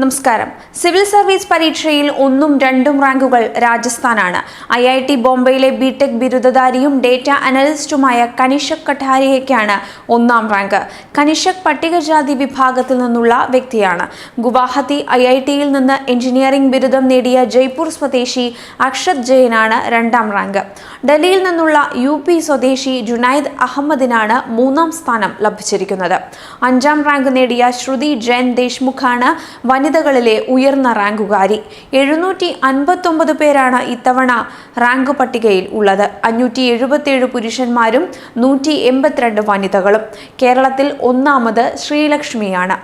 നമസ്കാരം. Civil service പരീക്ഷയിൽ ഒന്നും രണ്ടും റാങ്കുകൾ രാജസ്ഥാനാണ്. ഐ ഐ ടി ബോംബെയിലെ ബിടെക് ബിരുദധാരിയും ഡേറ്റ അനലിസ്റ്റുമായ കനിഷക് കഠാരിയയ്ക്കാണ് ഒന്നാം റാങ്ക്. കനിഷക് പട്ടികജാതി വിഭാഗത്തിൽ നിന്നുള്ള വ്യക്തിയാണ്. ഗുവാഹത്തി ഐ ഐ ടിയിൽ നിന്ന് എഞ്ചിനീയറിംഗ് ബിരുദം നേടിയ ജയ്പൂർ സ്വദേശി അക്ഷത് ജയനാണ് രണ്ടാം റാങ്ക്. ഡൽഹിയിൽ നിന്നുള്ള യു പി സ്വദേശി ജുനൈദ് അഹമ്മദിനാണ് മൂന്നാം സ്ഥാനം ലഭിച്ചിരിക്കുന്നത്. അഞ്ചാം റാങ്ക് നേടിയ ശ്രുതി ജയൻ ദേശ്മുഖാണ് വനിതകളിലെ ഉയർന്ന റാങ്കുകാരി. എഴുന്നൂറ്റി അൻപത്തൊമ്പത് പേരാണ് ഇത്തവണ റാങ്ക് പട്ടികയിൽ ഉള്ളത്. അഞ്ഞൂറ്റി എഴുപത്തിയേഴ് പുരുഷന്മാരും നൂറ്റി എൺപത്തിരണ്ട് വനിതകളും. കേരളത്തിൽ ഒന്നാമത് ശ്രീലക്ഷ്മിയാണ്.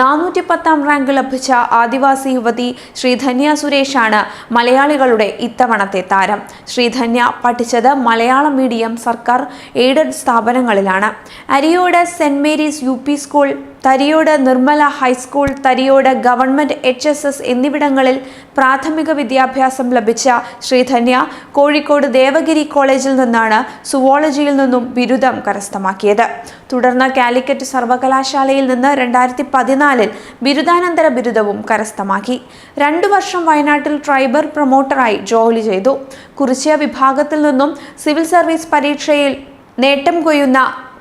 നാനൂറ്റി പത്താം റാങ്ക് ലഭിച്ച ആദിവാസി യുവതി ശ്രീധന്യ സുരേഷാണ് മലയാളികളുടെ ഇത്തവണത്തെ താരം. ശ്രീധന്യ പഠിച്ചത് മലയാളം മീഡിയം സർക്കാർ എയ്ഡഡ് സ്ഥാപനങ്ങളിലാണ്. അരിയോട് saint Mary's U school Tariyode Nirmala high school Tariyode government H S S എന്നിവിടങ്ങളിൽ പ്രാഥമിക വിദ്യാഭ്യാസം ലഭിച്ച ശ്രീധന്യ കോഴിക്കോട് ദേവഗിരി കോളേജിൽ നിന്നാണ് സുവോളജിയിൽ നിന്നും ബിരുദം കരസ്ഥമാക്കിയത്. തുടർന്ന് കാലിക്കറ്റ് സർവകലാശാലയിൽ നിന്ന് രണ്ടായിരത്തി പതിനാലിൽ ബിരുദാനന്തര ബിരുദവും കരസ്ഥമാക്കി. രണ്ടു വർഷം വയനാട്ടിൽ ട്രൈബർ പ്രൊമോട്ടറായി ജോലി ചെയ്തു. കുറിച്യ വിഭാഗത്തിൽ നിന്നും സിവിൽ സർവീസ് പരീക്ഷയിൽ നേട്ടം കൊയ്യുന്ന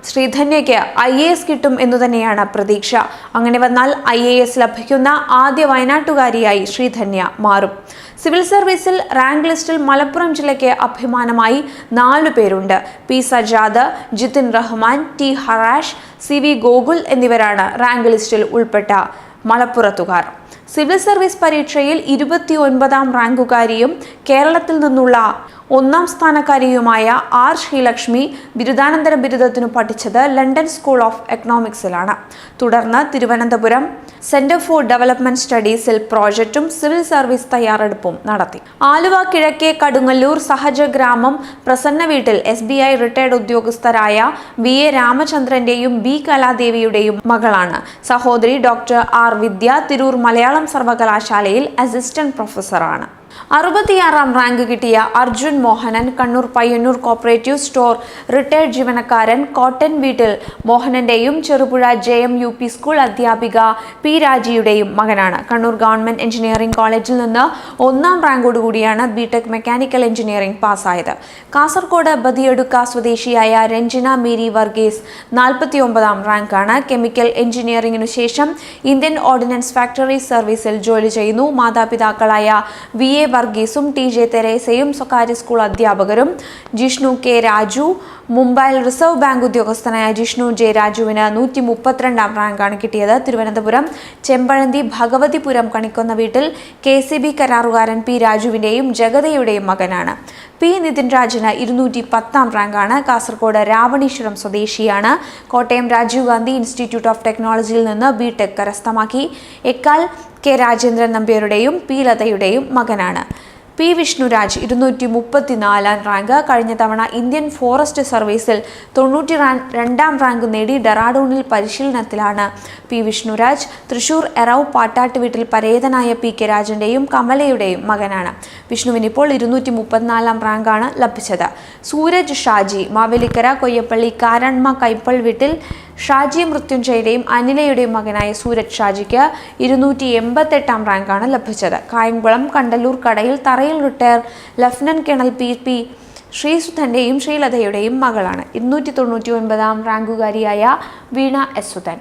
ശ്രീധന്യയ്ക്ക് ഐ എ എസ് കിട്ടും എന്നു തന്നെയാണ് പ്രതീക്ഷ. അങ്ങനെ വന്നാൽ ഐ എ എസ് ലഭിക്കുന്ന ആദ്യ വയനാട്ടുകാരിയായി ശ്രീധന്യ മാറും. സിവിൽ സർവീസിൽ റാങ്ക് ലിസ്റ്റിൽ മലപ്പുറം ജില്ലയ്ക്ക് അഭിമാനമായി നാലു പേരുണ്ട്. P Sajad Jithin Rahman T Harash C V Gokul എന്നിവരാണ് റാങ്ക് ലിസ്റ്റിൽ ഉൾപ്പെട്ട മലപ്പുറത്തുകാർ. സിവിൽ സർവീസ് പരീക്ഷയിൽ ഇരുപത്തി ഒൻപതാം റാങ്കുകാരിയും കേരളത്തിൽ നിന്നുള്ള ഒന്നാം സ്ഥാനക്കാരിയുമായ ആർ ശ്രീലക്ഷ്മി ബിരുദാനന്തര ബിരുദത്തിനു പഠിച്ചത് ലണ്ടൻ സ്കൂൾ ഓഫ് എക്കണോമിക്സിലാണ്. തുടർന്ന് തിരുവനന്തപുരം സെന്റർ ഫോർ ഡെവലപ്മെന്റ് സ്റ്റഡീസിൽ പ്രോജക്റ്റും സിവിൽ സർവീസ് തയ്യാറെടുപ്പും നടത്തി. ആലുവ കിഴക്കേ കടുങ്ങല്ലൂർ സഹജ ഗ്രാമം പ്രസന്ന വീട്ടിൽ എസ് ബി ഐ റിട്ടയർഡ് ഉദ്യോഗസ്ഥരായ വി എ രാമചന്ദ്രന്റെയും ബി കലാദേവിയുടെയും മകളാണ്. സഹോദരി ഡോക്ടർ ആർ വിദ്യ തിരൂർ മലയാളം സർവകലാശാലയിൽ അസിസ്റ്റന്റ് പ്രൊഫസറാണ്. അറുപത്തിയാറാം റാങ്ക് കിട്ടിയ Arjun Mohanan Kannur Payyanur cooperative store retired ജീവനക്കാരൻ കോട്ടൻ വീട്ടിൽ മോഹനന്റെയും Cherupuzha J M U P school അധ്യാപിക പി രാജിയുടെയും മകനാണ്. കണ്ണൂർ ഗവൺമെന്റ് എഞ്ചിനീയറിംഗ് കോളേജിൽ നിന്ന് ഒന്നാം റാങ്കോടുകൂടിയാണ് ബിടെക് മെക്കാനിക്കൽ എഞ്ചിനീയറിംഗ് പാസ്സായത്. കാസർഗോഡ് ബദിയടുക്ക സ്വദേശിയായ രഞ്ജിന മേരി വർഗീസ് നാൽപ്പത്തിയൊമ്പതാം റാങ്കാണ്. കെമിക്കൽ എഞ്ചിനീയറിംഗിനു ശേഷം ഇന്ത്യൻ ഓർഡിനൻസ് ഫാക്ടറി സർവീസിൽ ജോലി ചെയ്യുന്നു. മാതാപിതാക്കളായ വി എ വർഗീസും ടി ജെ തെരേസയും സ്വകാര്യ സ്കൂൾ അധ്യാപകരും ജിഷ്ണു കെ രാജു മുംബൈയിൽ റിസർവ് ബാങ്ക് ഉദ്യോഗസ്ഥനായ ജിഷ്ണു ജെ രാജുവിന് നൂറ്റി മുപ്പത്തിരണ്ടാം റാങ്കാണ് കിട്ടിയത്. തിരുവനന്തപുരം ചെമ്പഴന്തി ഭഗവതിപുരം കണിക്കുന്ന വീട്ടിൽ കെ സി ബി കരാറുകാരൻ പി രാജുവിന്റെയും ജഗതയുടെയും മകനാണ്. പി നിതിൻ രാജിന് ഇരുന്നൂറ്റി പത്താം റാങ്കാണ്. കാസർഗോഡ് രാവണീശ്വരം സ്വദേശിയാണ്. കോട്ടയം രാജീവ് ഗാന്ധി ഇൻസ്റ്റിറ്റ്യൂട്ട് ഓഫ് ടെക്നോളജിയിൽ നിന്ന് ബി ടെക് കരസ്ഥമാക്കി. എക്കാൽ കെ രാജേന്ദ്രൻ നമ്പ്യാരുടെയും പി ലതയുടെയും മകനാണ്. പി വിഷ്ണുരാജ് ഇരുന്നൂറ്റി മുപ്പത്തിനാലാം റാങ്ക്. കഴിഞ്ഞ തവണ ഇന്ത്യൻ ഫോറസ്റ്റ് സർവീസിൽ തൊണ്ണൂറ്റി രണ്ടാം റാങ്ക് നേടി ഡെറാഡൂണിൽ പരിശീലനത്തിലാണ് പി വിഷ്ണുരാജ്. തൃശൂർ എറവ് പാട്ടാട്ട് വീട്ടിൽ പരേതനായ പി കെ രാജന്റെയും കമലയുടെയും മകനാണ്. വിഷ്ണുവിന് ഇപ്പോൾ ഇരുന്നൂറ്റി മുപ്പത്തിനാലാം റാങ്കാണ് ലഭിച്ചത്. സൂരജ് ഷാജി മാവേലിക്കര കൊയ്യപ്പള്ളി കാരൺമ കൈപ്പൾ വീട്ടിൽ ഷാജി മൃത്യുഞ്ജയുടെയും അനിലയുടെയും മകനായ സൂരജ് ഷാജിക്ക് ഇരുന്നൂറ്റി എൺപത്തെട്ടാം റാങ്കാണ് ലഭിച്ചത്. കായംകുളം കണ്ടല്ലൂർ കടയിൽ തറയിൽ retire lieutenant colonel P P ശ്രീസുധന്റെയും ശ്രീലതയുടെയും മകളാണ്. ഇരുന്നൂറ്റി തൊണ്ണൂറ്റി ഒൻപതാം റാങ്കുകാരിയായ വീണ എസ് എസുധൻ